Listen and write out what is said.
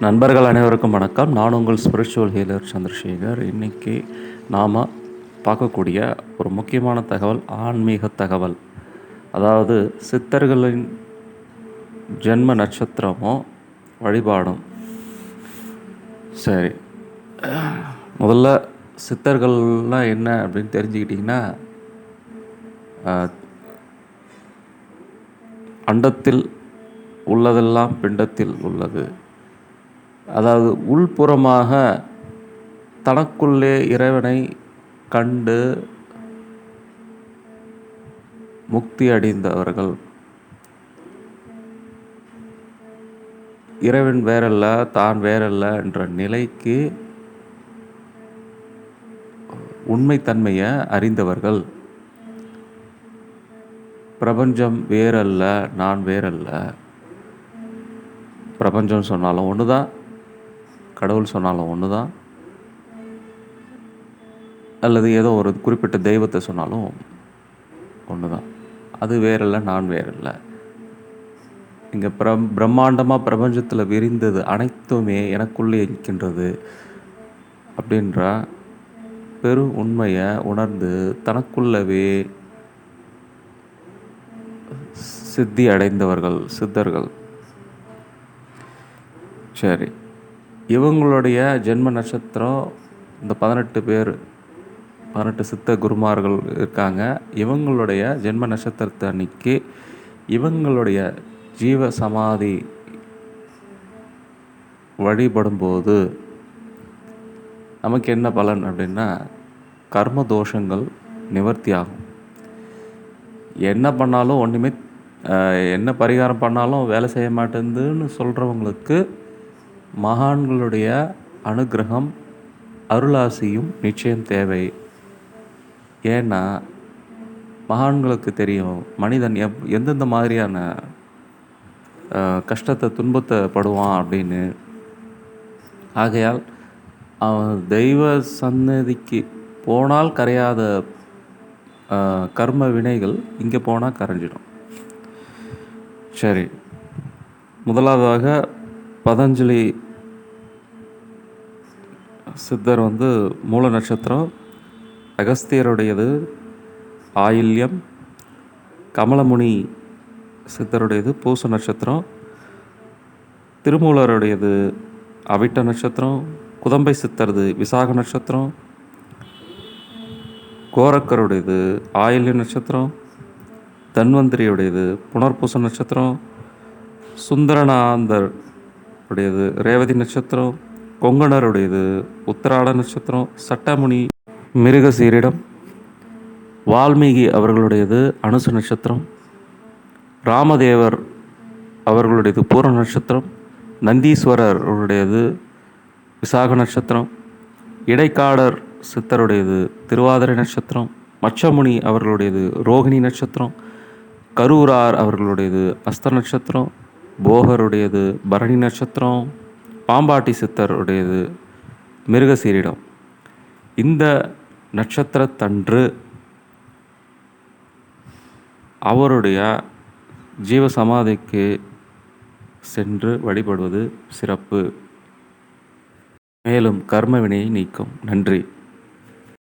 நண்பர்கள் அனைவருக்கும் வணக்கம். நான் உங்கள் ஸ்பிரிச்சுவல் ஹீலர் சந்திரசேகர். இன்றைக்கி நாம் பார்க்கக்கூடிய ஒரு முக்கியமான தகவல் ஆன்மீக தகவல். அதாவது சித்தர்களின் ஜென்ம நட்சத்திரமும் வழிபாடும். சரி. முதல்ல சித்தர்கள்லாம் என்ன அப்படின்னு தெரிஞ்சுக்கிட்டிங்கன்னா அண்டத்தில் உள்ளதெல்லாம் பிண்டத்தில் உள்ளது. அதாவது உள்புறமாக தனக்குள்ளே இறைவனை கண்டு முக்தி அடைந்தவர்கள். இறைவன் வேறல்ல தான் வேறல்ல என்ற நிலைக்கு உண்மைத்தன்மையை அறிந்தவர்கள். பிரபஞ்சம் வேறல்ல நான் வேறல்ல. பிரபஞ்சம் சொன்னாலும் ஒன்று தான் கடவுள் சொன்னாலும் ஒன்று தான் அல்லது ஏதோ ஒரு குறிப்பிட்ட தெய்வத்தை சொன்னாலும் ஒன்று தான் அது வேறல்ல நான் வேறல்ல. இங்கே பிரம் பிரம்மாண்டமாக பிரபஞ்சத்தில் விரிந்தது அனைத்துமே எனக்குள்ளே இருக்கின்றது அப்படின்ற பெரு உண்மையை உணர்ந்து தனக்குள்ளவே சித்தி அடைந்தவர்கள் சித்தர்கள். சரி. இவங்களுடைய ஜென்ம நட்சத்திரம் இந்த பதினெட்டு பேர் பதினெட்டு சித்த குருமார்கள் இருக்காங்க. இவங்களுடைய ஜென்ம நட்சத்திரத்தை அன்னைக்கு இவங்களுடைய ஜீவ சமாதி வழிபடும்போது நமக்கு என்ன பலன் அப்படின்னா கர்ம தோஷங்கள் நிவர்த்தி ஆகும். என்ன பண்ணாலும் ஒன்றுமே என்ன பரிகாரம் பண்ணாலும் வேலை செய்ய மாட்டேங்குதுன்னு சொல்கிறவங்களுக்கு மகான்களுடைய அனுக்கிரகம் அருளாசியும் நிச்சயம் தேவை. ஏன்னா மகான்களுக்கு தெரியும் மனிதன் எப் எந்தெந்த மாதிரியான கஷ்டத்தை துன்பத்தை படுவான் அப்படின்னு. ஆகையால் அவன் தெய்வ சந்நிதிக்கு போனால் கரையாத கர்ம வினைகள் இங்கே போனால் கரைஞ்சிடும். சரி. முதலாவதாக பதஞ்சலி சித்தர் வந்து மூல நட்சத்திரம் அகஸ்தியருடையது ஆயில்யம் கமலமுனி சித்தருடையது பூச நட்சத்திரம் திருமூலருடையது அவிட்ட நட்சத்திரம் குதம்பை சித்தரது விசாக நட்சத்திரம் கோரக்கருடையது ஆயில்ய நட்சத்திரம் தன்வந்திரியுடையது புனர்பூச நட்சத்திரம் சுந்தரநாந்தர் உடையது ரேவதி நட்சத்திரம் கொங்கணருடையது உத்திராட நட்சத்திரம் சட்டமுனி மிருகசீரிடம். வால்மீகி அவர்களுடையது அனுச நட்சத்திரம். ராமதேவர் அவர்களுடையது பூர நட்சத்திரம். நந்தீஸ்வரருடையது விசாக நட்சத்திரம். இடைக்காடர் சித்தருடையது திருவாதிரை நட்சத்திரம். மச்சமுனி அவர்களுடையது ரோகிணி நட்சத்திரம். கரூரார் அவர்களுடையது அஸ்த நட்சத்திரம். போகருடையது பரணி நட்சத்திரம் பாம்பாட்டி சித்தருடையது மிருகசீரிடம். இந்த நட்சத்திரத்தன்று அவருடைய ஜீவ சமாதிக்கு சென்று வழிபடுவது சிறப்பு. மேலும் கர்மவினையை நீக்கும். நன்றி.